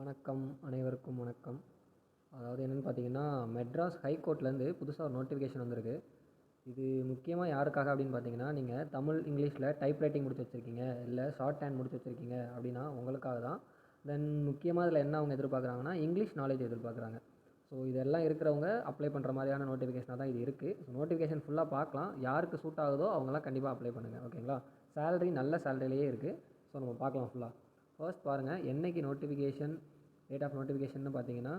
வணக்கம் அனைவருக்கும் வணக்கம். அதாவது என்னென்னு பார்த்தீங்கன்னா மெட்ராஸ் ஹைகோர்ட்லேருந்து புதுசாக ஒரு நோட்டிஃபிகேஷன் வந்திருக்கு. இது முக்கியமாக யாருக்காக அப்படின்னு பார்த்தீங்கன்னா நீங்கள் தமிழ் இங்கிலீஷில் டைப் ரைட்டிங் முடிச்சு வச்சுருக்கீங்க இல்லை ஷார்ட் ஹேண்ட் முடிச்சு வச்சுருக்கீங்க அப்படின்னா உங்களுக்காக தான். தென் முக்கியமாக இதில் என்ன அவங்க எதிர்பார்க்குறாங்கன்னா இங்கிலீஷ் நாலேஜ் எதிர்பார்க்குறாங்க. ஸோ இதெல்லாம் இருக்கிறவங்க அப்ளை பண்ணுற மாதிரியான நோட்டிஃபிகேஷனாக தான் இது இருக்குது ஸோ நோட்டிஃபிகேஷன் ஃபுல்லாக பார்க்கலாம். யாருக்கு சூட் ஆகுதோ அவங்களாம் கண்டிப்பாக அப்ளை பண்ணுங்கள் ஓகேங்களா சேலரி நல்ல சேலரிலேயே இருக்குது ஸோ நம்ம பார்க்கலாம் ஃபுல்லாக ஃபர்ஸ்ட் பாருங்கள் என்னைக்கு நோட்டிஃபிகேஷன் டேட் ஆஃப் நோட்டிஃபிகேஷன் பார்த்தீங்கன்னா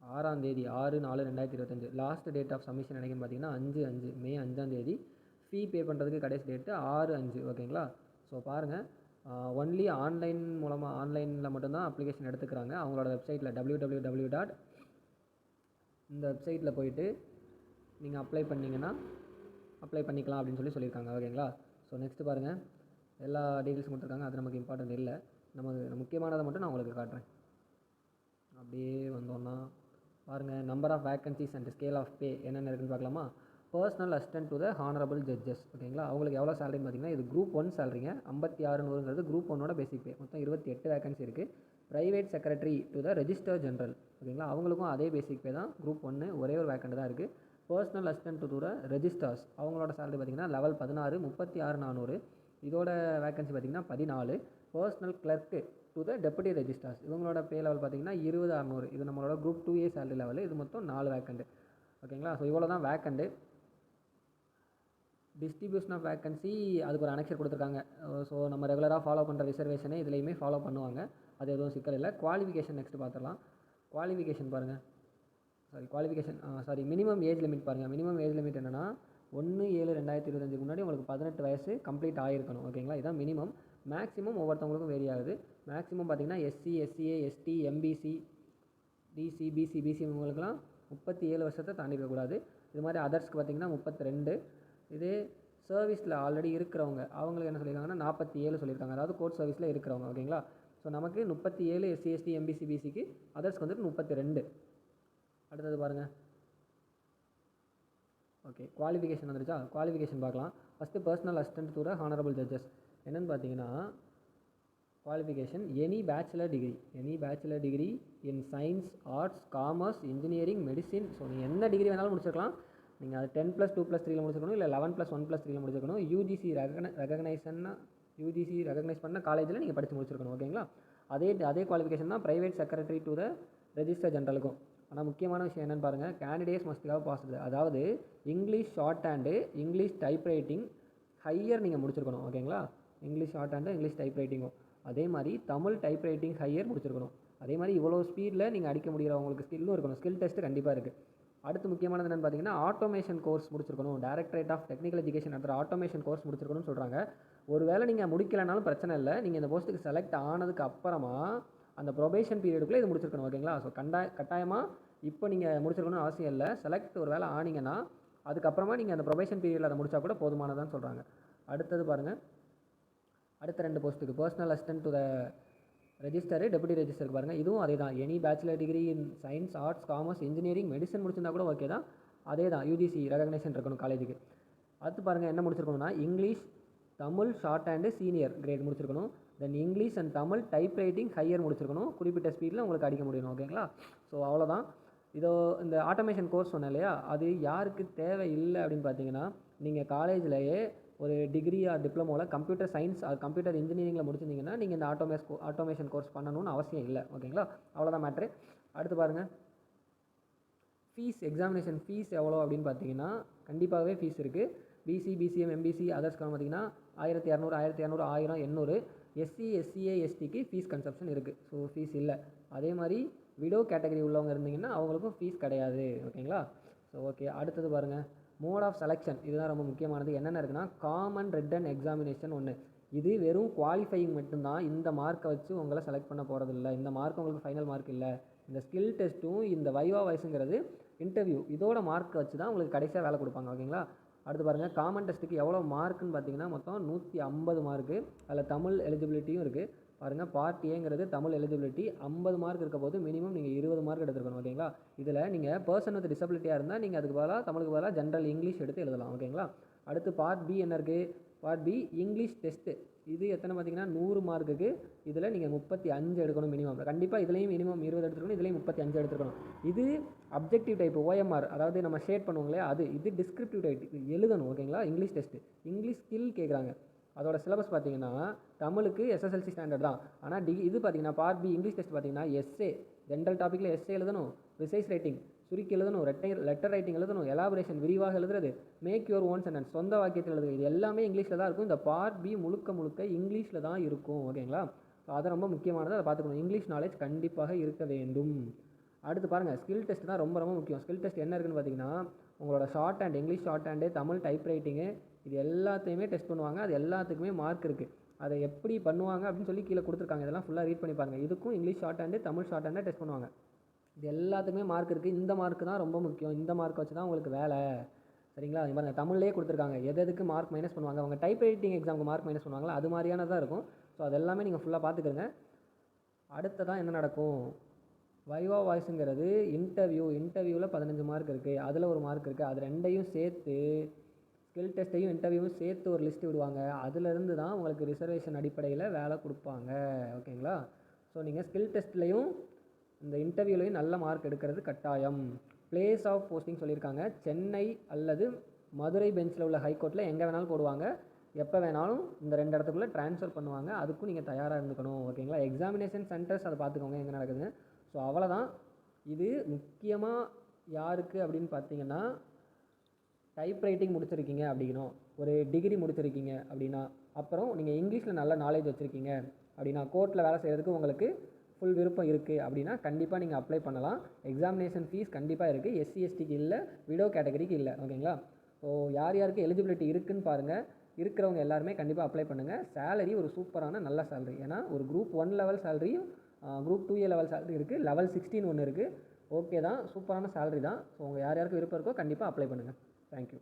ஆறாம் தேதி ஆறு நாலு ரெண்டாயிரத்தி இருபத்தஞ்சு. லாஸ்ட் டேட் ஆஃப் சப்மிஷன் என்னைக்குன்னு பார்த்தீங்கன்னா அஞ்சு அஞ்சு மே அஞ்சாம் தேதி. ஃபீ பே பண்ணுறதுக்கு கடைசி டேட்டு ஆறு அஞ்சு ஓகேங்களா ஸோ பாருங்கள் ஒன்லி ஆன்லைன் மூலமாக ஆன்லைனில் மட்டும்தான் அப்ளிகேஷன் எடுத்துக்கிறாங்க. அவங்களோட வெப்சைட்டில் டபிள்யூ டபிள்யூ டபிள்யூ டாட் இந்த வெப்சைட்டில் போயிட்டு நீங்கள் அப்ளை பண்ணிங்கன்னா அப்ளை பண்ணிக்கலாம் அப்படின்னு சொல்லி சொல்லியிருக்காங்க ஓகேங்களா ஸோ நெக்ஸ்ட்டு பாருங்கள் எல்லா டீட்டெயில்ஸும் கொடுத்துருக்காங்க. அது நமக்கு இம்பார்ட்டன்ட் இல்லை. நமக்கு முக்கியமானதை மட்டும் நான் உங்களுக்கு காட்டுறேன். அப்படியே வந்தோன்னா பாருங்கள் number of vacancies and scale of pay என்னென்ன இருக்குன்னு பார்க்கலாமா? Personal assistant to the honourable judges ஓகேங்களா அவங்களுக்கு எவ்வளோ சேலரின்னு பார்த்தீங்கன்னா இது குரூப் ஒன் சேலரிங்க ஐம்பத்தி ஆறு நூறுங்கிறது குரூப் ஒன்னோட பேசிக் பே மொத்தம் இருபத்தி எட்டு வேக்கன்சி இருக்குது private secretary to the register general ஓகேங்களா அவங்களுக்கும் அதே பேசிக் பே தான். குரூப் ஒன்று ஒரே ஒரு வேக்கண்ட் தான் இருக்குது personal assistant to the registers அவங்களோட சேலரி பார்த்தீங்கன்னா லெவல் பதினாறு முப்பத்தி ஆறு நானூறு. இதோட வேக்கன்சி பார்த்தீங்கன்னா பதினாலு. Personal clerk to the deputy registers இவங்களோட பே லெவல் பார்த்தீங்கன்னா இருபது அறநூறு. இது நம்மளோட group two A salary level இது மொத்தம் நாலு வேக்கண்டு ஓகேங்களா ஸோ இவ்வளோ தான் வேக்கண்டு டிஸ்ட்ரிபியூஷன் ஆஃப் வேக்கன்சி அதுக்கு ஒரு அனெக்சர் கொடுத்துருக்காங்க. ஸோ நம்ம ரெகுலராக ஃபாலோ பண்ணுற ரிசர்வேஷனே இதுலேயுமே ஃபாலோ பண்ணுவாங்க. அது எதுவும் சிக்கல் இல்லை. குவாலிஃபிகேஷன் நெக்ஸ்ட் பார்த்துடலாம் குவாலிஃபிகேஷன் பாருங்கள் sorry qualification sorry minimum age limit பாருங்கள் மினிமம் ஏஜ் லிமிட் என்னென்னா ஒன்று ஏழு ரெண்டாயிரத்தி இருபத்தஞ்சுக்கு முன்னாடி உங்களுக்கு பதினெட்டு வயசு கம்ப்ளீட் ஆகிருக்கணும் ஓகேங்களா இதுதான் மினிமம் மேக்ஸிமம் ஒவ்வொருத்தவங்களுக்கும் வேரி ஆகுது. மேக்ஸிமம் பார்த்தீங்கன்னா SC SCA ST MBC DC BC BC இவங்களுக்குலாம் முப்பத்தி ஏழு வருஷத்தை தாண்டிக்கக்கூடாது இது மாதிரி அதர்ஸ்க்கு பார்த்தீங்கன்னா முப்பத்தி ரெண்டு இதே சர்வீஸில் ஆல்ரெடி இருக்கிறவங்க அவங்களுக்கு என்ன சொல்லியிருக்காங்கன்னா நாற்பத்தி ஏழு சொல்லியிருக்காங்க. அதாவது கோர்ட் சர்வீஸில் இருக்கிறவங்க ஓகேங்களா ஸோ நமக்கு முப்பத்தி ஏழு எஸ்சி எஸ்டி எம்பிசி பிசிக்கு அதர்ஸ்க்கு வந்துட்டு முப்பத்தி ரெண்டு அடுத்தது பாருங்கள் ஓகே குவாலிஃபிகேஷன் வந்துருச்சா? குவாலிஃபிகேஷன் பார்க்கலாம். First personal assistant to the honourable judges என்னென்னு பார்த்தீங்கன்னா qualification any bachelor degree any bachelor degree in science arts commerce engineering medicine so நீங்கள் என்ன டிகிரி வேணாலும் முடிச்சிருக்கலாம். நீங்கள் அது டென் ப்ளஸ் டூ ப்ளஸ் த்ரீயில் முடிச்சிருக்கணும். இல்லை லெவன் ப்ளஸ் ஒன் ப்ளஸ் த்ரீயில் முடிச்சிருக்கணும். யூஜிசி ரெகன ரெகனைசன்னா யூஜிசி ரெகனைஸ் பண்ண காலேஜில் நீங்கள் படித்து முடிச்சிருக்கணும். ஓகேங்களா அதே அதே குவாலிஃபிகேஷன் தான் private secretary to the register ஜென்ரலுக்கும் ஆனால் முக்கியமான விஷயம் என்னென்னு பாருங்கள் கேண்டிடேட்ஸ் மஸ்ட் ஹவ் பாசிபிள் அதாவது English shorthand English typewriting higher நீங்கள் முடிச்சிருக்கணும் ஓகேங்களா இங்கிலீஷ் ஷார்ட் ஹேண்டும் இங்கிலீஷ் டைப் ரைட்டிங்கும் அதே மாதிரி தமிழ் டைப் ரைட்டிங் ஹையர் முடிச்சிருக்கணும். அதே மாதிரி இவ்வளோ ஸ்பீடில் நீங்கள் அடிக்க முடியிறவங்களுக்கு ஸ்கில்லும் இருக்கணும். ஸ்கில் டெஸ்ட்டு கண்டிப்பாக இருக்குது அடுத்து முக்கியமானது என்னென்னு பார்த்தீங்கன்னா ஆட்டோமேஷன் கோர்ஸ் முடிச்சிருக்கணும். டேரக்டரேட் ஆஃப் டெக்னிக்கல் எஜுகேஷன் நடத்துகிற ஆட்டோமேஷன் கோர்ஸ் முடிச்சிருக்கணும்னு சொல்கிறாங்க ஒருவேளை நீங்கள் முடிக்கலைனாலும் பிரச்சனை இல்லை. நீங்கள் இந்த போஸ்ட்டுக்கு செலக்ட் ஆனதுக்கு அப்புறமா அந்த ப்ரொபேஷன் பீரியடுக்குள்ளே இது முடிச்சிருக்கணும். ஓகேங்களா ஸோ கண்டாய கட்டாயமாக இப்போ நீங்கள் முடிச்சிருக்கணும்னு அவசியம் இல்லை. செலக்ட் ஒரு வேலை ஆனீங்கன்னா அதுக்கப்புறமா நீங்கள் அந்த ப்ரொபேஷன் பீரியடில் அதை முடித்தா கூட போதுமானதான்னு சொல்கிறாங்க அடுத்தது பாருங்கள் அடுத்த ரெண்டு போஸ்ட்டுக்கு personal assistant to the register deputy ரெஜிஸ்டருக்கு பாருங்கள் இதுவும் அதே தான் any bachelor degree in science arts commerce engineering medicine முடிச்சிருந்தா கூட ஓகே தான். அதே தான் யூஜிசி ரெகக்னேஷன் இருக்கணும் காலேஜுக்கு அடுத்து பாருங்கள் என்ன முடிச்சிருக்கணும்னா English Tamil shorthand senior grade முடிச்சிருக்கணும். Then English and Tamil typewriting higher முடிச்சிருக்கணும். குறிப்பிட்ட ஸ்பீடில் உங்களுக்கு அடிக்க முடியணும் ஓகேங்களா ஸோ அவ்வளோதான் இதோ இந்த ஆட்டோமேஷன் கோர்ஸ் சொன்னேன் இல்லையா? அது யாருக்கு தேவை இல்லை அப்படின்னு பார்த்தீங்கன்னா நீங்கள் காலேஜ்லேயே ஒரு டிகிரி ஆர் டிப்ளமோவில் கம்ப்யூட்டர் சயின்ஸ் ஆர் கம்ப்யூட்டர் இன்ஜினியரிங்கில் முடிச்சிருந்தீங்கன்னா நீங்கள் இந்த ஆட்டோமேஸ் ஆட்டோமேஷன் கோர்ஸ் பண்ணணும்னு அவசியம் இல்லை. ஓகேங்களா அவ்வளோதான் மேட்ரு அடுத்து பாருங்கள் ஃபீஸ் எக்ஸாமினேஷன் ஃபீஸ் எவ்வளோ அப்படின்னு பார்த்தீங்கன்னா கண்டிப்பாகவே ஃபீஸ் இருக்குது பிசி பிசிஎம் எம்பிசி அதர்ஸ்க்கான பார்த்தீங்கன்னா ஆயிரத்தி இரநூறு ஆயிரத்தி இரநூறு ஆயிரம் எண்ணூறு எஸ்சி எஸ்சிஏ எஸ்டிக்கு ஃபீஸ் கன்செப்ஷன் இருக்குது ஸோ ஃபீஸ் இல்லை. அதே மாதிரி விடோ கேட்டகரி உள்ளவங்க இருந்தீங்கன்னா அவங்களுக்கும் ஃபீஸ் கிடையாது. ஓகேங்களா ஸோ ஓகே அடுத்தது பாருங்கள் மோட் ஆஃப் செலெக்ஷன் இதுதான் ரொம்ப முக்கியமானது. என்னென்ன இருக்குன்னா காமன் ரிட்டன் எக்ஸாமினேஷன் ஒன்று இது வெறும் குவாலிஃபையிங் மட்டும்தான். இந்த மார்க்கை வச்சு உங்களை செலக்ட் பண்ண போகிறது இல்லை இந்த மார்க் உங்களுக்கு ஃபைனல் மார்க் இல்லை. இந்த ஸ்கில் டெஸ்ட்டும் இந்த வைவா வயசுங்கிறது இன்டர்வியூ இதோட மார்க்கை வச்சு தான் உங்களுக்கு கடைசியாக வேலை கொடுப்பாங்க ஓகேங்களா அடுத்து பாருங்கள் காமன் டெஸ்ட்டுக்கு எவ்வளோ மார்க்குன்னு பார்த்தீங்கன்னா மொத்தம் நூற்றி ஐம்பது மார்க்கு அதில் தமிழ் எலிஜிபிலிட்டியும் இருக்குது பாருங்கள் பார்ட் ஏங்கிறது தமிழ் எலிஜிபிலிட்டி ஐம்பது மார்க் இருக்க போது மினிமம் நீங்கள் இருபது மார்க் எடுத்துருக்கணும் ஓகேங்களா இதில் நீங்கள் பர்சன் வித் டிசபிலிட்டியாக இருந்தால் நீங்கள் அதுக்கு பதிலாக தமிழுக்கு பதிலாக ஜென்ரல் இங்கிலீஷ் எடுத்து எழுதலாம் ஓகேங்களா அடுத்து பார்ட் பி என்ன இருக்குது பார்ட் பி இங்கிலீஷ் டெஸ்ட்டு இது எத்தனை பார்த்தீங்கன்னா நூறு மார்க்குக்கு இதில் நீங்கள் முப்பத்தி அஞ்சு எடுக்கணும் மினிமம் கண்டிப்பாக இதுலேயும் மினிமம் இருபது எடுத்துருக்கணும் இதுலேயும் முப்பத்தி அஞ்சு எடுத்துருக்கணும். இது அப்ஜெக்டிவ் டைப் ஓஎம்ஆர் அதாவது நம்ம ஷேட் பண்ணுவோங்களே அது இது டிஸ்கிரிப்டிவ் டைப் எழுதணும் ஓகேங்களா இங்கிலீஷ் டெஸ்ட்டு இங்கிலீஷ் ஸ்கில் கேட்குறாங்க அதோட சிலபஸ் பார்த்தீங்கன்னா தமிழுக்கு எஸ்எஸ்எல்சி ஸ்டாண்டர்ட் தான். ஆனால் டி இது பார்த்தீங்கன்னா பார்ட் பி இங்கிலீஷ் டெஸ்ட் பார்த்தீங்கன்னா எஸ்ஏ ஜென்ரல் டாப்பிக்கில் எஸ்ஏ எழுதணும். ரிசைஸ் ரைட்டிங் சுருக்கி எழுதணும் ரெட்டை லெட்டர் ரைட்டிங் எழுதணும் எலாபரேஷன் விரிவாக எழுதுறது மேக் யுவர் ஓன் சென்டென்ஸ் சொந்த வாக்கியத்தில் எழுதுறது இது எல்லாமே இங்கிலீஷில் தான் இருக்கும். இந்த பார்ட் பி முழுக்க முழுக்க இங்கிலீஷில் தான் இருக்கும் ஓகேங்களா ஸோ அதை ரொம்ப முக்கியமானது அதை பார்த்துக்கணும். இங்கிலீஷ் நாலேஜ் கண்டிப்பாக இருக்க வேண்டும். அடுத்து பாருங்கள் ஸ்கில் டெஸ்ட் தான் ரொம்ப ரொம்ப முக்கியம். ஸ்கில் டெஸ்ட் என்ன இருக்குன்னு பார்த்தீங்கன்னா உங்களோட shorthand English shorthand Tamil typewriting இது எல்லாத்தையுமே டெஸ்ட் பண்ணுவாங்க. அது எல்லாத்துக்குமே மார்க் இருக்குது அதை எப்படி பண்ணுவாங்க அப்படின்னு சொல்லி கீழே கொடுத்துருக்காங்க. இதெல்லாம் ஃபுல்லாக ரீட் பண்ணி பாருங்கள் இதுக்கும் இங்கிலீஷ் ஷார்ட் ஹேண்டு தமிழ் ஷார்ட் ஹேண்டை டெஸ்ட் பண்ணுவாங்க. இது எல்லாத்துக்குமே மார்க் இருக்குது இந்த மார்க் தான் ரொம்ப முக்கியம். இந்த மார்க் வச்சு தான் உங்களுக்கு வேலை. சரிங்களா? இங்க மாதிரி தமிழ்லேயே கொடுத்துருக்காங்க. எது எதுக்கு மார்க் மைனஸ் பண்ணுவாங்க? அவங்க டைப் ரைட்டிங் எக்ஸாமுக்கு மார்க் மைனஸ் பண்ணுவாங்களா? அது மாதிரியானதாக இருக்கும். ஸோ அது எல்லாமே நீங்கள் ஃபுல்லாக பார்த்துக்கிறங்க அடுத்ததான் என்ன நடக்கும்? வைவா வாய்ஸுங்கிறது இன்டர்வியூ இன்டர்வியூவில் பதினஞ்சு மார்க் இருக்குது அதில் ஒரு மார்க் இருக்குது அது ரெண்டையும் சேர்த்து ஸ்கில் டெஸ்ட்டையும் இன்டர்வியூவும் சேர்த்து ஒரு லிஸ்ட் விடுவாங்க. அதுலேருந்து தான் உங்களுக்கு ரிசர்வேஷன் அடிப்படையில் வேலை கொடுப்பாங்க. ஓகேங்களா? ஸோ நீங்கள் ஸ்கில் டெஸ்ட்லேயும் இந்த இன்டர்வியூலையும் நல்ல மார்க் எடுக்கிறது கட்டாயம். பிளேஸ் ஆஃப் போஸ்டிங் சொல்லியிருக்காங்க. சென்னை அல்லது மதுரை பெஞ்சில் உள்ள ஹைகோர்ட்டில் எங்கே வேணாலும் போடுவாங்க. எப்போ வேணாலும் இந்த ரெண்டு இடத்துக்குள்ளே ட்ரான்ஸ்ஃபர் பண்ணுவாங்க. அதுக்கும் நீங்கள் தயாராக இருந்துக்கணும். ஓகேங்களா எக்ஸாமினேஷன் சென்டர்ஸ் அதை பார்த்துக்கோங்க எங்கே நடக்குதுன்னு. ஸோ அவ்வளோதான் இது முக்கியமாக யாருக்கு அப்படின்னு பார்த்தீங்கன்னா டைப் ரைட்டிங் முடிச்சிருக்கீங்க அப்படின்னும் ஒரு டிகிரி முடிச்சிருக்கீங்க அப்படின்னா அப்புறம் நீங்கள் இங்கிலீஷில் நல்ல நாலேஜ் வச்சுருக்கீங்க அப்படின்னா கோர்ட்டில் வேலை செய்கிறதுக்கு உங்களுக்கு ஃபுல் விருப்பம் இருக்குது அப்படின்னா கண்டிப்பாக நீங்கள் அப்ளை பண்ணலாம். எக்ஸாமினேஷன் ஃபீஸ் கண்டிப்பாக இருக்குது எஸ்சி எஸ்டிக்கு இல்லை விடோ கேட்டகரிக்கு இல்லை. ஓகேங்களா ஸோ யார் யாருக்கு எலிஜிபிலிட்டி இருக்குதுன்னு பாருங்கள் இருக்கிறவங்க எல்லாருமே கண்டிப்பாக அப்ளை பண்ணுங்கள் சேலரி ஒரு சூப்பரான நல்ல சேலரி ஏன்னா ஒரு group one level சேலரியும் group two A level salary இருக்குது லெவல் சிக்ஸ்டீன் ஒன்று இருக்குது ஓகே தான். சூப்பரான சேலரி தான். ஸோ உங்கள் யார் யாருக்கு விருப்பம் இருக்கோ கண்டிப்பாக அப்ளை பண்ணுங்கள் தேங்க்யூ